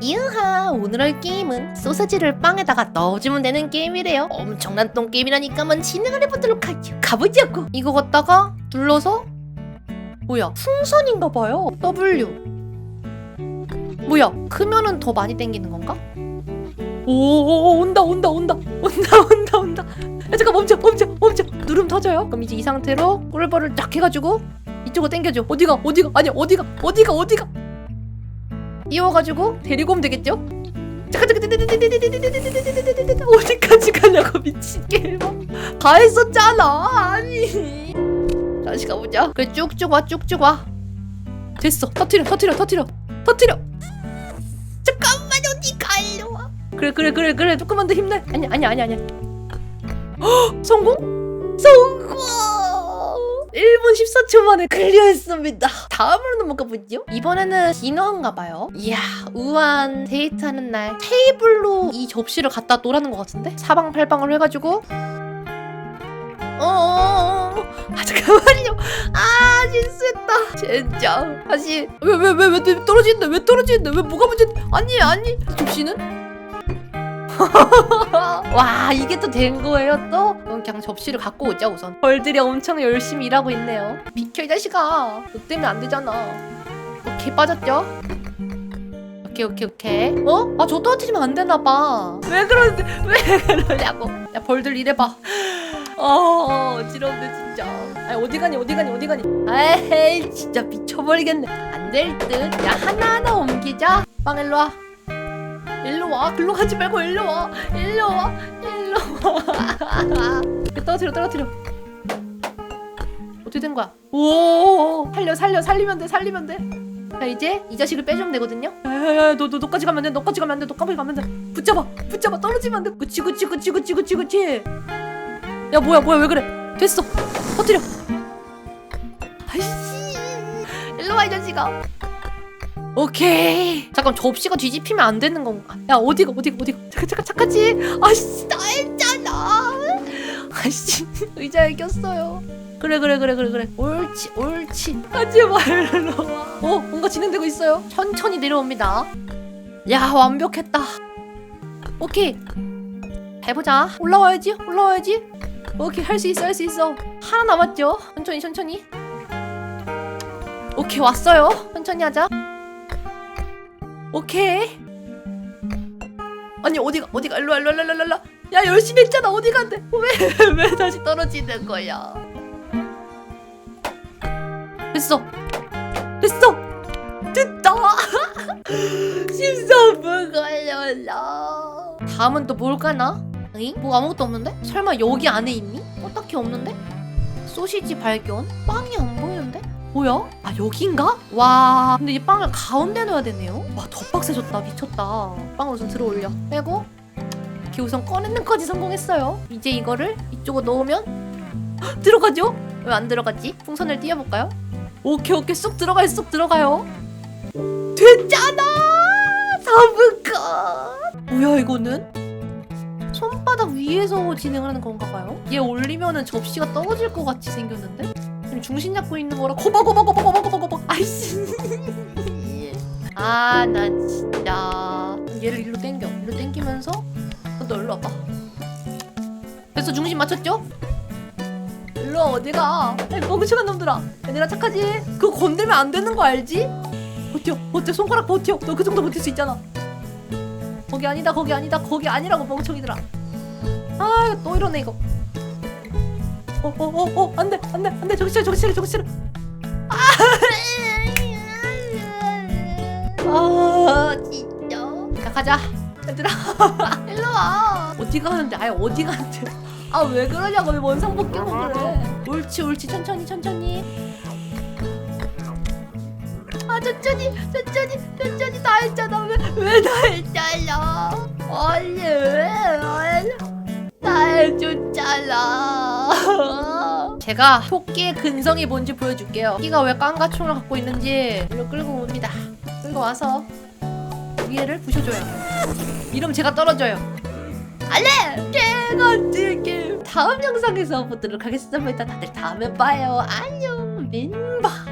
이으하 오늘 할 게임은 소세지를 빵에다가 넣어주면 되는 게임이래요. 엄청난 똥 게임이라니까만 진행을 해보도록 하죠. 가보자고! 이거 갖다가 눌러서 뭐야 풍선인가 봐요. W. 뭐야 크면은 더 많이 땡기는 건가? 오 온다 온다 온다. 온다 온다 온다. 야 잠깐 멈춰 멈춰 멈춰. 누름 터져요? 그럼 이제 이 상태로 꿀벌을 딱 해가지고 이쪽으로 당겨줘. 어디가 어디가? 아니 어디가 어디가 어디가 띄워가지고 데리고 오면 되겠죠? 잠깐 잠깐 어디까지 가냐고 미친 게임아 다 했었잖아 아니 다시 가보자 그래 쭉쭉 와 쭉쭉 와 됐어 터트려 터트려 터트려 터트려 잠깐만 어디 가일로 와 그래 그래 그래 그래 조금만 더 힘내 아니 아니 아니 아니 헉, 성공? 성공 1분 14초 만에 클리어했습니다. 다음으로 넘어가 보죠? 이번에는 디너인가 봐요. 이야 우한 데이트하는 날. 테이블로 이 접시를 갖다 놓으라는 것 같은데? 사방팔방을 해가지고. 어어어. 아 잠깐만요. 아 실수했다. 진짜. 다시. 왜 왜 왜 왜 떨어지는데? 왜 떨어지는데? 왜 뭐가 문제 아니 아니. 접시는 와 이게 또 된 거예요 또? 그냥 접시를 갖고 오자 우선. 벌들이 엄청 열심히 일하고 있네요. 비켜 이 자식아. 너 때문에 안 되잖아. 오케이 빠졌죠? 오케이 오케이 오케이. 어? 아 저 떨어뜨리면 안 되나 봐 왜 그러는데 왜 그러냐고 야 벌들 일해봐. 어 어지럽네 진짜. 아니 어디 가니 어디 가니 어디 가니? 에이 진짜 미쳐버리겠네. 안 될듯야 하나하나 옮기자. 빵 일로 와 일로 와. 글로 가지 말고 일로 와. 일로 와. 일로 와. 떨어뜨려 떨어뜨려. 어떻게 된 거야? 오 살려 살려. 살리면 돼 살리면 돼자 이제 이 자식을 빼주면 되거든요. 야야야 너, 너 너까지 가면 돼. 너까지 가면 돼. 너까지 가면 돼. 붙잡아. 붙잡아. 떨어지면 안돼. 그치 그치 그치 그치 그치 그치. 야 뭐야 뭐야. 왜 그래? 됐어. 터뜨려. 아이씨. 일로 와 이 자식아 오케이. 잠깐 접시가 뒤집히면 안 되는 건가 야 어디가 어디가 어디가? 잠깐 잠깐 잠깐지? 아씨 나 했잖아. 아씨 의자에 꼈어요. 그래 그래 그래 그래 그래. 옳지 옳지. 하지 말로 와어 뭔가 진행되고 있어요? 천천히 내려옵니다. 야 완벽했다. 오케이. 해보자. 올라와야지 올라와야지. 오케이 할 수 있어 할 수 있어. 하나 남았죠? 천천히 천천히. 오케이 왔어요. 천천히 하자 오케이 아니 어디가 어디가 일로 와, 일로 와, 일로 와, 일로 와. 야 열심히 했잖아 어디 간대 왜왜 다시 떨어지는 거야 됐어 됐어 됐다 13분 걸렸어 다음은 또 뭘 까나? 응? 뭐 아무것도 없는데? 설마 여기 안에 있니? 어 딱히 없는데? 소시지 발견? 빵이 안 보이는데? 뭐야? 아 여긴가? 와 근데 이 빵을 가운데 넣어야 되네요? 와더 빡세졌다 미쳤다 빵을 우선 들어 올려 빼고 이렇게 우선 꺼내는 까지 성공했어요 이제 이거를 이쪽으로 넣으면 헉, 들어가죠? 왜 안 들어갔지? 풍선을 띄워볼까요? 오케이 오케이 쏙 들어가요 쏙 들어가요 됐잖아 사부컷 뭐야 이거는? 손바닥 위에서 진행하는 건가 봐요? 얘 올리면은 접시가 떨어질 것 같이 생겼는데? 지금 중심 잡고 있는 거라 거봐 아이씨. 아 나 진짜. 얘를 일로 당겨. 일로 당기면서 너 일로 와봐. 됐어 중심 맞췄죠? 일로 와 어디가? 야, 멍청한 놈들아. 얘들아 착하지? 그거 건들면 안 되는 거 알지? 버텨 버텨. 손가락 버텨. 너 그 정도 버틸 수 있잖아. 거기 아니다 거기 아니다 거기 아니라고 멍청이들아. 아또 이러네 이거 어어어어 안돼 안돼 안돼. 저기 싫어 저기 싫어 저기 싫어 아. 진짜? 자 가자. 얘들아. 일로 와. 어디 가는데? 아예 어디 가는데? 아 왜 그러냐고 왜 원상 복귀고 그래? 옳지 옳지. 천천히 천천히. 아 천천히 천천히 천천히 다 했잖아. 왜왜다 했잖아? 얼른 얼른 다 해줬잖아 제가 토끼의 근성이 뭔지 보여줄게요. 토끼가 왜 깡가총을 갖고 있는지 일로 끌고 옵니다. 끌고 와서 위에를 부셔줘요. 이러면 제가 떨어져요. 알레! 개같은 게임 다음 영상에서 보도록 하겠습니다. 다들 다음에 봐요. 안녕! 민바